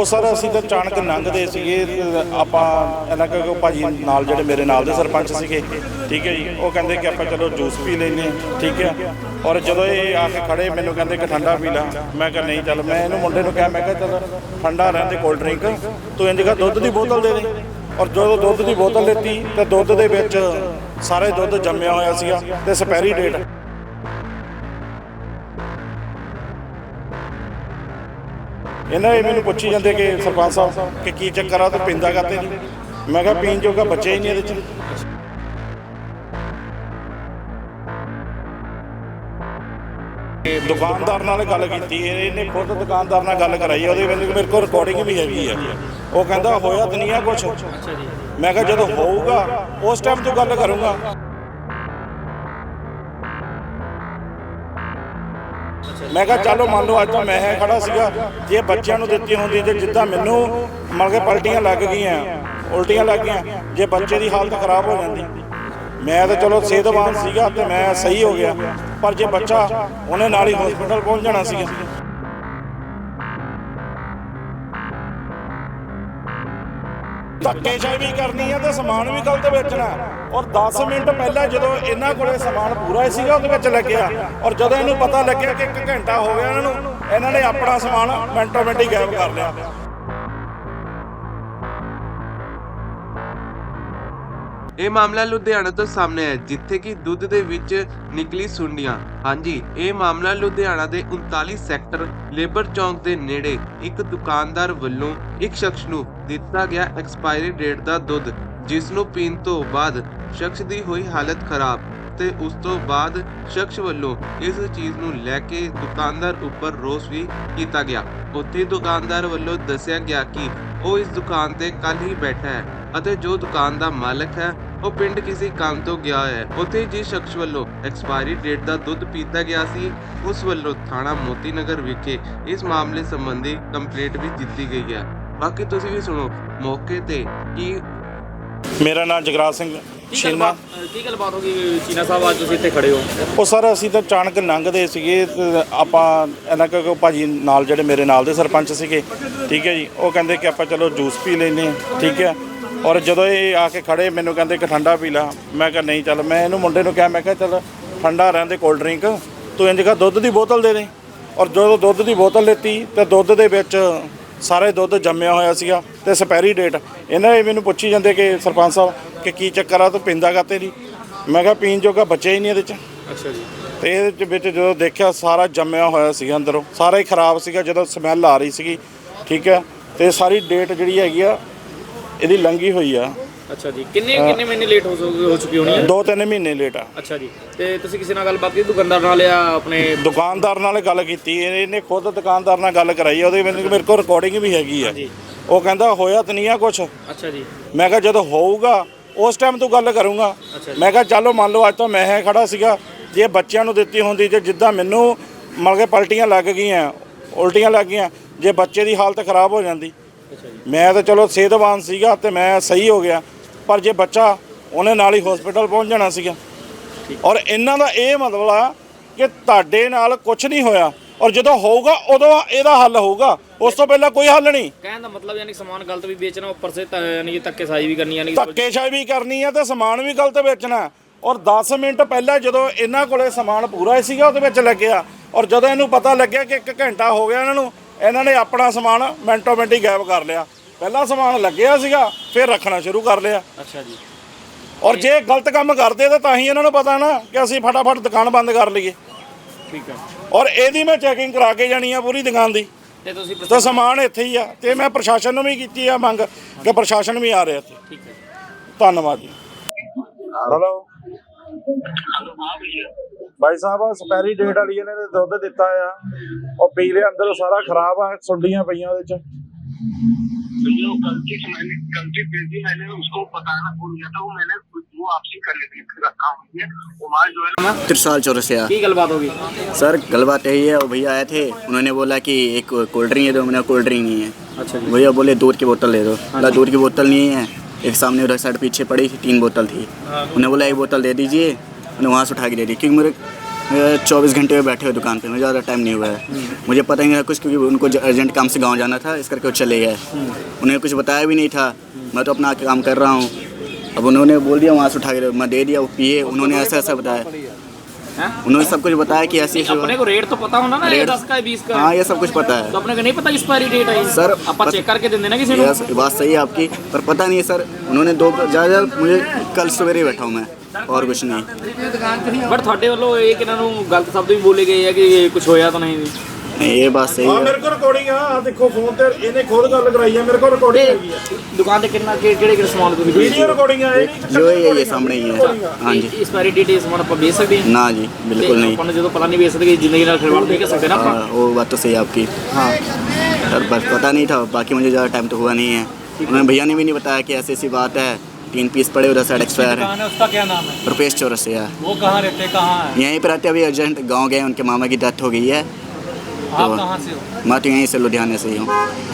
ਉਹ ਸਰ ਅਸੀਂ ਤਾਂ ਅਚਾਨਕ ਲੰਘਦੇ ਸੀਗੇ ਤੇ ਆਪਾਂ ਇਹਨਾਂ ਕੋ ਭਾਜੀ ਨਾਲ ਜਿਹੜੇ ਮੇਰੇ ਨਾਲ ਦੇ ਸਰਪੰਚ ਸੀਗੇ ਠੀਕ ਹੈ ਜੀ ਉਹ ਕਹਿੰਦੇ ਕਿ ਆਪਾਂ ਚਲੋ ਜੂਸ ਪੀ ਲੈਨੇ ਹਾਂ, ਠੀਕ ਹੈ। ਔਰ ਜਦੋਂ ਇਹ ਆ ਕੇ ਖੜੇ ਮੈਨੂੰ ਕਹਿੰਦੇ ਕਿ ਠੰਡਾ ਪੀ ਲਾ। ਮੈਂ ਕਿਹਾ ਨਹੀਂ ਚੱਲ ਮੈਂ ਇਹਨੂੰ ਮੁੰਡੇ ਨੂੰ ਕਿਹਾ ਮੈਂ ਕਿਹਾ ਚੱਲ ਠੰਡਾ ਰਹਿੰਦੇ ਕੋਲਡ ਡਰਿੰਕ ਤੂੰ ਇੰਜ ਕਰ ਦੁੱਧ ਦੀ ਬੋਤਲ ਦੇ ਦੇ। ਔਰ ਜਦੋਂ ਦੁੱਧ ਦੀ ਬੋਤਲ ਲੈਤੀ ਤੇ ਦੁੱਧ ਦੇ ਵਿੱਚ ਸਾਰੇ ਦੁੱਧ ਜੰਮਿਆ ਹੋਇਆ ਸੀਗਾ ਤੇ ਸਪੈਰੀ ਡੇਟ ਇਹਨਾਂ ਇਹ ਮੈਨੂੰ ਪੁੱਛੀ ਜਾਂਦੇ ਕਿ ਸਰਪੰਚ ਸਾਹਿਬ, ਕਿ ਕੀ ਚੱਕਰ ਆ, ਤੇ ਪਿੰਦਾ ਕਰਦੇ ਨਹੀਂ ਮੈਂ ਕਿਹਾ ਪੀਣ ਜੋਗਾ ਬੱਚੇ ਹੀ ਨਹੀਂ ਇਹਦੇ ਚ। ਦੁਕਾਨਦਾਰ ਨਾਲ ਗੱਲ ਕੀਤੀ, ਇਹਨੇ ਖੁਦ ਦੁਕਾਨਦਾਰ ਨਾਲ ਗੱਲ ਕਰਾਈ, ਉਹਦੇ ਵਿੱਚ ਮੇਰੇ ਕੋਲ ਰਿਕਾਰਡਿੰਗ ਵੀ ਹੈਗੀ ਆ। ਉਹ ਕਹਿੰਦਾ, ਹੋਇਆ ਤਾਂ ਨਹੀਂ ਆ ਕੁਝ ਮੈਂ ਕਿਹਾ, ਜਦੋਂ ਹੋਊਗਾ, ਉਸ ਟਾਈਮ ਤੋਂ ਗੱਲ ਕਰੂੰਗਾ। ਮੈਂ ਕਿਹਾ, ਚਲੋ, ਮੰਨ ਲਓ, ਅੱਜ ਤਾਂ ਮੈਂ ਹੈ, ਖੜਾ ਸੀਗਾ। ਜੇ ਬੱਚਿਆਂ ਨੂੰ ਦਿੱਤੀ ਹੁੰਦੀ ਤੇ ਜਿੱਦਾਂ ਮੈਨੂੰ ਮਤਲਬ ਕਿ ਪਲਟੀਆਂ ਲੱਗ ਗਈਆਂ, ਉਲਟੀਆਂ ਲੱਗ ਗਈਆਂ, ਜੇ ਬੱਚੇ ਦੀ ਹਾਲਤ ਖਰਾਬ ਹੋ ਜਾਂਦੀ। ਮੈਂ ਤਾਂ ਚਲੋ ਸਿਹਤਵਾਨ ਸੀਗਾ ਤੇ ਮੈਂ ਸਹੀ ਹੋ ਗਿਆ। ਪਰ ਜੇ ਬੱਚਾ ਉਹਨੇ ਨਾਲ ਹੀ ਹਸਪੀਟਲ ਪਹੁੰਚ ਜਾਣਾ ਸੀਗਾ। ਧੱਕੇਸ਼ਾਹੀ ਵੀ ਕਰਨੀ ਹੈ ਤੇ ਸਮਾਨ ਵੀ ਗਲਤ ਵੇਚਣਾ ਔਰ 10 ਮਿੰਟ ਪਹਿਲਾਂ ਜਦੋਂ ਇਹਨਾਂ ਕੋਲੇ ਸਮਾਨ ਪੂਰਾ ਹੀ ਸੀਗਾ, ਉਹਦੇ ਵਿੱਚ ਲੱਗਿਆ। ਔਰ ਜਦੋਂ ਇਹਨੂੰ ਪਤਾ ਲੱਗਿਆ ਕਿ 1 ਘੰਟਾ ਹੋ ਗਿਆ ਇਹਨਾਂ ਨੂੰ, ਇਹਨਾਂ ਨੇ ਆਪਣਾ ਸਮਾਨ ਮਿੰਟੋ ਮਿੰਟ ਹੀ ਗਾਇਬ ਕਰ ਲਿਆ। ਇਹ ਮਾਮਲਾ ਲੁਧਿਆਣਾ ਤੋਂ ਸਾਹਮਣੇ ਹੈ ਜਿੱਥੇ ਕਿ ਦੁੱਧ ਦੇ ਵਿੱਚ ਨਿਕਲੀ ਸੁੰਡੀਆਂ। ਹਾਂਜੀ, ਇਹ ਮਾਮਲਾ ਲੁਧਿਆਣਾ ਦੇ 39 ਸੈਕਟਰ ਲੇਬਰ ਚੌਂਕ ਦੇ ਨੇੜੇ ਇੱਕ ਦੁਕਾਨਦਾਰ ਵੱਲੋਂ ਇੱਕ ਸ਼ਖਸ ਨੂੰ ਦਿੱਤਾ ਗਿਆ ਐਕਸਪਾਇਰੀ ਡੇਟ ਦਾ ਦੁੱਧ, ਜਿਸ ਨੂੰ ਪੀਣ ਤੋਂ ਬਾਅਦ ਸ਼ਖਸ ਦੀ ਹੋਈ ਹਾਲਤ ਖਰਾਬ ਤੇ ਉਸ ਤੋਂ ਬਾਅਦ ਸ਼ਖਸ ਵੱਲੋਂ ਇਸ ਚੀਜ਼ ਨੂੰ ਲੈ ਕੇ ਦੁਕਾਨਦਾਰ ਉੱਪਰ ਰੋਸ ਵੀ ਕੀਤਾ ਗਿਆ। ਉੱਥੇ ਦੁਕਾਨਦਾਰ ਵੱਲੋਂ ਦੱਸਿਆ ਗਿਆ ਕਿ ਉਹ ਇਸ ਦੁਕਾਨ ਤੇ ਕੱਲ ਹੀ ਬੈਠਾ ਹੈ। ਅਤੇ ਜੋ ਦੁਕਾਨ ਦਾ ਮਾਲਕ ਹੈ ਉਹ ਪਿੰਡ ਕਿਸੇ ਕੰਮ ਤੋਂ ਗਿਆ ਹੈ। ਉੱਥੇ ਜਿਸ ਸ਼ਖਸ ਵੱਲੋਂ ਐਕਸਪਾਇਰੀ ਡੇਟ ਦਾ ਦੁੱਧ ਪੀਤਾ ਗਿਆ ਸੀ ਉਸ ਵੱਲੋਂ ਥਾਣਾ ਮੋਤੀ ਨਗਰ ਵਿਖੇ ਇਸ ਮਾਮਲੇ ਸੰਬੰਧੀ ਕੰਪਲੇਂਟ ਵੀ ਦਿੱਤੀ ਗਈ ਹੈ। ਬਾਕੀ ਤੁਸੀਂ ਵੀ ਸੁਣੋ ਮੌਕੇ ਤੇ ਕੀ ਮੇਰਾ ਨਾਮ ਜਗਰਾਜ ਸਿੰਘ ਅ, ਕੀ ਗੱਲਬਾਤ ਹੋ ਗਈ ਚੀਨਾ ਸਾਹਿਬ ਅੱਜ ਤੁਸੀਂ ਇੱਥੇ ਖੜੇ ਹੋ? ਉਹ ਸਰ ਅਸੀਂ ਤਾਂ ਅਚਾਨਕ ਲੰਘਦੇ ਸੀਗੇ ਤੇ ਆਪਾਂ ਇਹਨਾਂ ਕੋ ਭਾਜੀ ਨਾਲ ਜਿਹੜੇ ਮੇਰੇ ਨਾਲ ਦੇ ਸਰਪੰਚ ਸੀਗੇ ਠੀਕ ਹੈ ਜੀ। ਉਹ ਕਹਿੰਦੇ ਕਿ ਆਪਾਂ ਚਲੋ ਜੂਸ ਪੀ ਲੈਨੇ ਹਾਂ, ਠੀਕ ਹੈ। ਔਰ ਜਦੋਂ ਇਹ ਆ ਕੇ ਖੜੇ ਮੈਨੂੰ ਕਹਿੰਦੇ ਕਿ ਠੰਡਾ ਪੀ ਲਾ। ਮੈਂ ਕਿਹਾ ਨਹੀਂ ਚੱਲ। ਮੈਂ ਇਹਨੂੰ ਮੁੰਡੇ ਨੂੰ ਕਿਹਾ ਮੈਂ ਕਿਹਾ ਚੱਲ ਠੰਡਾ ਰਹਿੰਦੇ ਕੋਲਡ ਡਰਿੰਕ ਤੂੰ ਇੰਜ ਕਰ ਦੁੱਧ ਦੀ ਬੋਤਲ ਦੇ ਦੇ। ਔਰ ਜਦੋਂ ਦੁੱਧ ਦੀ ਬੋਤਲ ਲੈਤੀ ਤੇ ਦੁੱਧ ਦੇ ਵਿੱਚ ਸਾਰੇ ਦੁੱਧ ਜੰਮਿਆ ਹੋਇਆ ਸੀਗਾ ਤੇ ਸਪੈਰੀ ਡੇਟ। ਇਹਨਾਂ ਇਹ ਮੈਨੂੰ ਪੁੱਛੀ ਜਾਂਦੇ ਕਿ ਸਰਪੰਚ ਸਾਹਿਬ ਕਿ ਕੀ ਚੱਕਰ ਆ? ਤੂੰ ਪਿੰਦਾ ਕਾਤੇ ਨਹੀਂ? ਮੈਂ ਕਿਹਾ ਪੀਣ ਜੋਗਾ ਬੱਚੇ ਹੀ ਨਹੀਂ ਇਹਦੇ ਚ। ਅੱਛਾ ਜੀ। ਤੇ ਇਹਦੇ ਵਿੱਚ ਜਦੋਂ ਦੇਖਿਆ ਸਾਰਾ ਜੰਮਿਆ ਹੋਇਆ ਸੀਗਾ ਅੰਦਰੋਂ। ਸਾਰਾ ਹੀ ਖਰਾਬ ਸੀਗਾ ਜਦੋਂ ਸਮੈਲ ਆ ਰਹੀ ਸੀਗੀ। ਠੀਕ ਹੈ? ਤੇ ਸਾਰੀ ਡੇਟ ਜਿਹੜੀ ਹੈਗੀ ਆ ਇਹਦੀ ਲੰਗੀ ਹੋਈ ਆ। ਅੱਛਾ ਜੀ ਕਿੰਨੇ ਕਿੰਨੇ ਮਹੀਨੇ ਲੇਟ ਹੋ ਸਕ- ਹੋ ਚੁੱਕੀ ਹੋਣੀ ਹੈ ਦੋ ਤਿੰਨ ਮਹੀਨੇ ਲੇਟ ਆ। ਅੱਛਾ ਜੀ ਤੇ ਤੁਸੀਂ ਕਿਸੇ ਨਾਲ ਗੱਲਬਾਤ ਕੀਤੀ ਦੁਕਾਨਦਾਰ ਨਾਲ ਜਾਂ ਆਪਣੇ ਦੁਕਾਨਦਾਰ ਨਾਲ ਗੱਲ ਕੀਤੀ। ਇਹਨੇ ਖੁਦ ਦੁਕਾਨਦਾਰ ਨਾਲ ਗੱਲ ਕਰਾਈ ਉਹਦੇ ਵਿੱਚ ਮੇਰੇ ਕੋਲ ਰਿਕਾਰਡਿੰਗ ਵੀ ਹੈਗੀ ਆ। ਉਹ ਕਹਿੰਦਾ ਹੋਇਆ ਤਾਂ ਨਹੀਂ ਆ ਕੁਝ ਅੱਛਾ ਜੀ। ਮੈਂ ਕਿਹਾ ਜਦੋਂ ਹੋਊਗਾ ਉਸ ਟਾਈਮ ਤੋਂ ਗੱਲ ਕਰੂੰਗਾ। ਮੈਂ ਕਿਹਾ ਚਲੋ ਮੰਨ ਲਓ ਅੱਜ ਤਾਂ ਮੈਂ ਹੈ ਖੜਾ ਸੀਗਾ। ਜੇ ਬੱਚਿਆਂ ਨੂੰ ਦਿੱਤੀ ਹੁੰਦੀ ਤੇ ਜਿੱਦਾਂ ਮੈਨੂੰ ਮਤਲਬ ਕਿ ਪਲਟੀਆਂ ਲੱਗ ਗਈਆਂ ਉਲਟੀਆਂ ਲੱਗ ਗਈਆਂ ਜੇ ਬੱਚੇ ਦੀ ਹਾਲਤ ਖਰਾਬ ਹੋ ਜਾਂਦੀ ਮੈਂ ਤਾਂ ਚਲੋ ਸਿਹਤਵਾਨ ਸੀਗਾ ਤੇ ਮੈਂ ਸਹੀ ਹੋ ਗਿਆ ਪਰ ਜੇ ਬੱਚਾ ਉਹਨੇ ਨਾਲ ਹੀ ਹਸਪੀਟਲ ਪਹੁੰਚ ਜਾਣਾ ਸੀਗਾ। ਔਰ ਇਹਨਾਂ ਦਾ ਇਹ ਮਤਲਬ ਆ ਕਿ ਤੁਹਾਡੇ ਨਾਲ ਕੁਝ ਨਹੀਂ ਹੋਇਆ। ਔਰ ਜਦੋਂ ਹੋਊਗਾ ਉਦੋਂ ਇਹਦਾ ਹੱਲ ਹੋਊਗਾ। ਉਸ ਤੋਂ ਪਹਿਲਾਂ ਕੋਈ ਹੱਲ ਨਹੀਂ। ਕਹਿਣ ਦਾ ਮਤਲਬ ਯਾਨੀ ਸਮਾਨ ਗਲਤ ਵੀ ਵੇਚਣਾ ਉੱਪਰ ਸੇ ਯਾਨੀ ਧੱਕੇਸ਼ਾਹੀ ਵੀ ਕਰਨੀ ਯਾਨੀ ਧੱਕੇਸ਼ਾਹੀ ਵੀ ਕਰਨੀ ਹੈ ਤੇ ਸਮਾਨ ਵੀ ਗਲਤ ਵੇਚਣਾ। ਔਰ 10 ਮਿੰਟ ਪਹਿਲਾਂ ਜਦੋਂ ਇਹਨਾਂ ਕੋਲੇ ਸਮਾਨ ਪੂਰਾ ਸੀਗਾ ਉਹਦੇ ਵਿੱਚ ਲੱਗਿਆ। ਔਰ ਜਦੋਂ ਇਹਨੂੰ ਪਤਾ ਲੱਗਿਆ ਕਿ 1 ਘੰਟਾ ਹੋ ਗਿਆ ਇਹਨਾਂ ਨੂੰ ਇਹਨਾਂ ਨੇ ਆਪਣਾ ਸਮਾਨ ਮਿੰਟੋ ਮਿੰਟ ਹੀ ਗਾਇਬ ਕਰ ਲਿਆ। ਪਹਿਲਾਂ ਸਮਾਨ ਲੱਗਿਆ ਸੀਗਾ ਫਿਰ ਰੱਖਣਾ ਸ਼ੁਰੂ ਕਰ ਲਿਆ। ਅੱਛਾ ਜੀ। ਔਰ ਜੇ ਗਲਤ ਕੰਮ ਕਰਦੇ ਤਾਂ ਤਾਂ ਹੀ ਇਹਨਾਂ ਨੂੰ ਪਤਾ ਨਾ ਕਿ ਅਸੀਂ ਫਟਾਫਟ ਦੁਕਾਨ ਬੰਦ ਕਰ ਲਈਏ। ਠੀਕ ਹੈ। ਔਰ ਇਹਦੀ ਮੈਂ ਚੈਕਿੰਗ ਕਰਾ ਕੇ ਜਾਣੀ ਆ ਪੂਰੀ ਦੁਕਾਨ ਦੀ। ਤੇ ਤੁਸੀਂ ਤਾਂ ਸਮਾਨ ਇੱਥੇ ਹੀ ਆ ਤੇ ਮੈਂ ਪ੍ਰਸ਼ਾਸਨ ਨੂੰ ਵੀ ਕੀਤੀ ਆ ਮੰਗ ਕਿ ਪ੍ਰਸ਼ਾਸਨ ਵੀ ਆ ਰਿਹਾ ਇੱਥੇ। ਠੀਕ ਹੈ ਧੰਨਵਾਦ ਜੀ। ਹੈਲੋ ਭਾਈ ਸਾਹਿਬ ਆ ਸਪੈਰੀ ਡੇਟ ਵਾਲੀ ਇਹਨਾਂ ਨੇ ਦੁੱਧ ਦਿੱਤਾ ਆ ਉਹ ਪੀ ਲਿਆ ਅੰਦਰ ਸਾਰਾ ਖਰਾਬ ਆ ਸੁੰਡੀਆਂ ਪਈਆਂ ਉਹਦੇ ਚ गलती से की गलबात होगी? सर गलबात यही है वो भैया आए थे उन्होंने बोला कि एक कोल्ड ड्रिंक है दो मैंने कोल्ड ड्रिंक नहीं है। अच्छा भैया बोले दूध की बोतल ले दो। अच्छा। दूध की बोतल नहीं है। एक सामने उधर साइड पीछे पड़ी थी तीन बोतल थी। उन्हें बोला एक बोतल दे दीजिए। उन्हें वहाँ से उठा के दे दी क्योंकि मेरे चौबीस घंटे में बैठे हुए दुकान पे मुझे ज़्यादा टाइम नहीं हुआ है। मुझे पता ही नहीं था कुछ क्योंकि उनको अर्जेंट काम से गाँव जाना था इस करके वो चले गए। उन्हें कुछ बताया भी नहीं था मैं तो अपना काम कर रहा हूँ। अब उन्होंने बोल दिया वहाँ से उठा के मैं दे दिया वो पिए उन्होंने ऐसा ऐसा बताया? उन्होंने सब कुछ बताया कि ऐसी अपने को रेट तो पता होना ना रेट दस का बीस का हाँ। ये सब कुछ पता है। तो अपने को नहीं पता एक्सपायरी डेट आई। सर आप चेक करके दे देना किसी को। बात सही है आपकी पर पता नहीं है सर उन्होंने दो ज़्यादा मुझे कल सवेरे बैठा हूँ मैं और कुछ नहीं। बट थोड़े वालों एक इन्हों गलत शब्द भी बोले गए हैं कि कुछ होया तो नहीं। ਤਾਂ ਨਹੀਂ नहीं ये बात सही ਹਾਂ है ਮੇਰੇ ਕੋਲ ਰਿਕਾਰਡਿੰਗ ਆ ਆਹ ਦੇਖੋ ਫੋਨ ਤੇ ਇਹਨੇ ਖੁਦ ਗੱਲ ਕਰਾਈ ਆ ਮੇਰੇ ਕੋਲ ਰਿਕਾਰਡਿੰਗ ਹੈਗੀ ਆ ਦੁਕਾਨ ਤੇ ਕਿੰਨਾ ਕਿ- ਕਿਹੜੇ ਕਿਹੜੇ ਸਮਾਨ ਤੁਸੀਂ ਵੀਡੀਓ ਰਿਕਾਰਡਿੰਗ ਆ ਇਹ ਨਹੀਂ जो है ये ये सामने ही है हाँ जी ਐਕਸਪਾਇਰੀ ਡੇਟ ਇਹ ਸਮਾਨ ਆਪਾਂ ਵੇਚ ਸਕਦੇ ਹਾਂ ना जी बिल्कुल ਤੇ नहीं ਆਪਾਂ ਨੂੰ ਜਦੋਂ ਪਤਾ ਨਹੀਂ ਵੇਚ ਸਕਦੇ ਜ਼ਿੰਦਗੀ ਨਾਲ ਖਿਲਵਾੜ ਨਹੀਂ ਕਰ ਸਕਦੇ ਨਾ ਆਪਾਂ हाँ, वो बात तो सही है आपकी हाँ सर बस पता नहीं था बाकी मुझे ज़्यादा टाइम तो हुआ नहीं है उन्होंने भैया ने भी नहीं बताया कि ऐसी ऐसी बात है तीन पीस पड़े उधर साइड एक्सपायर है है उसका क्या नाम है रुपेश चौरसिया वो कहाँ रहते कहाँ है यहीं पर रहते अभी अर्जेंट गांव गए उनके मामा की डेथ हो गई है आप कहाँ से हो मैं तो यहीं से लुधियाने से ही हूँ